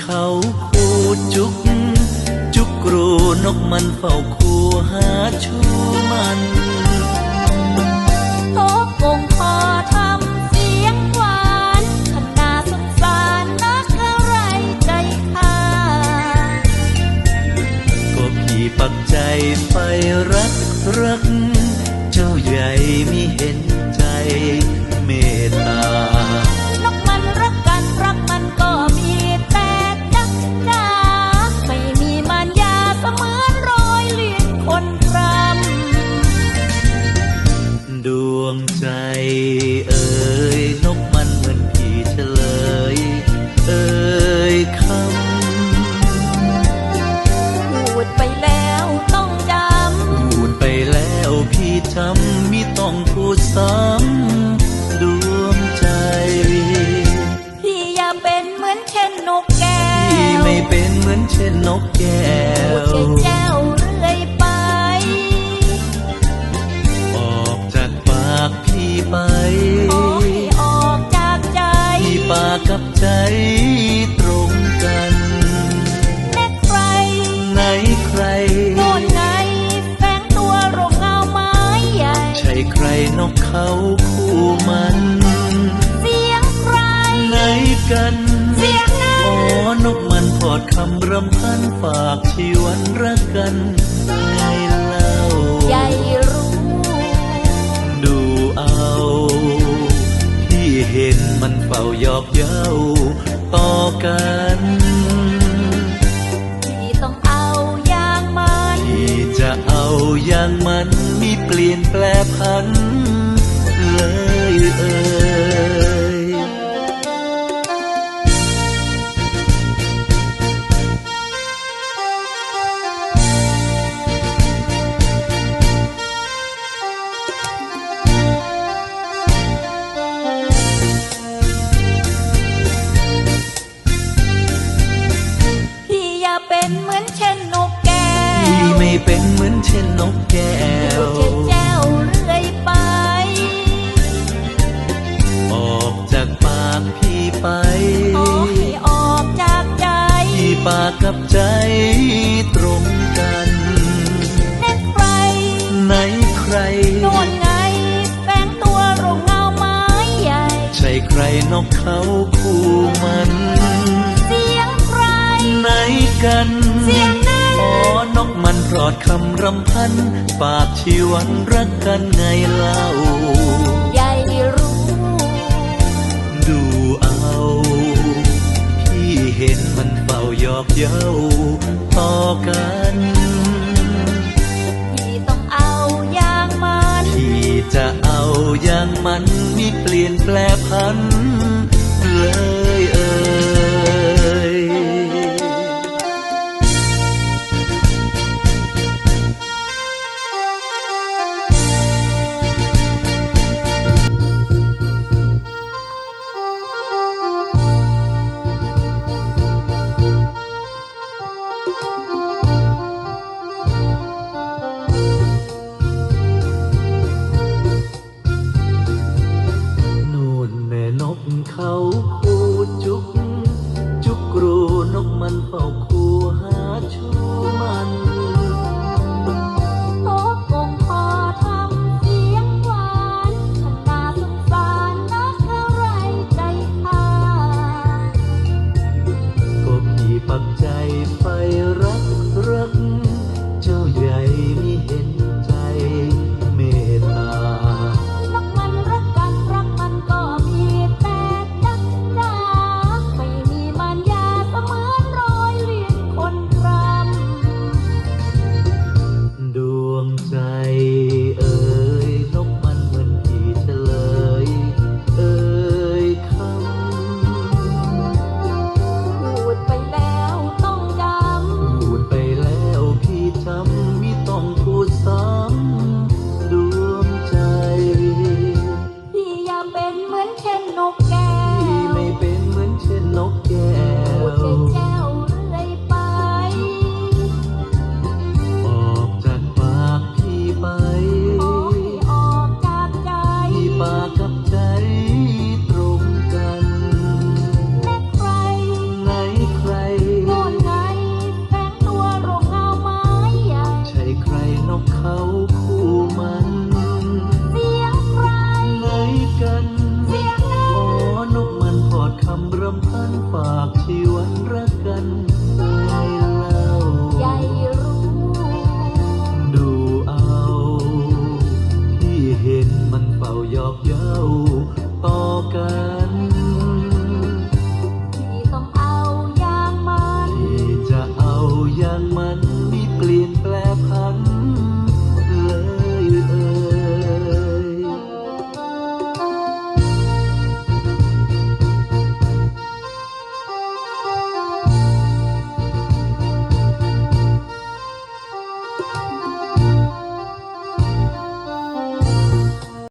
เขาคูจุก จุกกรูนกมันเฝ้าคูหาชูมันโตกงคอทำเสียงหวานขนาสงสารนักอะไรใจค่ะก็พี่ปักใจไฟรักรัก วงใจ เอ่ยนกมันเหมือนพี่เฉลย เอ่ยคพูดไปแล้วต้องจำพูดไปแล้วพี่จำมิต้องพูดซ้ำดวงใจำพี่อย่าเป็นเหมือนเช่นนกแก้พี่วไม่เป็นเหมือนเช่นนกแก้พูดว ไปขอให้ออกจากใจพี่ปากกับใจตรงกันแน่ใคร ไหนใครโน่นไงแฝงตัวโรงเงาไม้ใหญ่ ใช่ใครนกเขาคู่มัน เสียงใคร ไหนกัน เสียงนั้นอ๋อนกมันพอดคำรำพันฝากชีวันรักกัน หยอกเย้าต่อกันที่ต้องเอาอย่างมันที่จะเอาอย่างมันมีเปลี่ยนแปลพันเลยเอ่ย ใครนกเขาคู่มัน เสียงใคร ไหนกันเสียงนั้น อ๋อนกมันปลอดคำรำพันฝากชีวันรักกันไงเล่า ใหญ่รู้ ดูเอา พี่เห็นมันเป่าหยอกเย้าต่อกันที่ต้องเอาอย่างมัน ที่จะเอาอย่างมันมีเปลี่ยนแปลพันเล น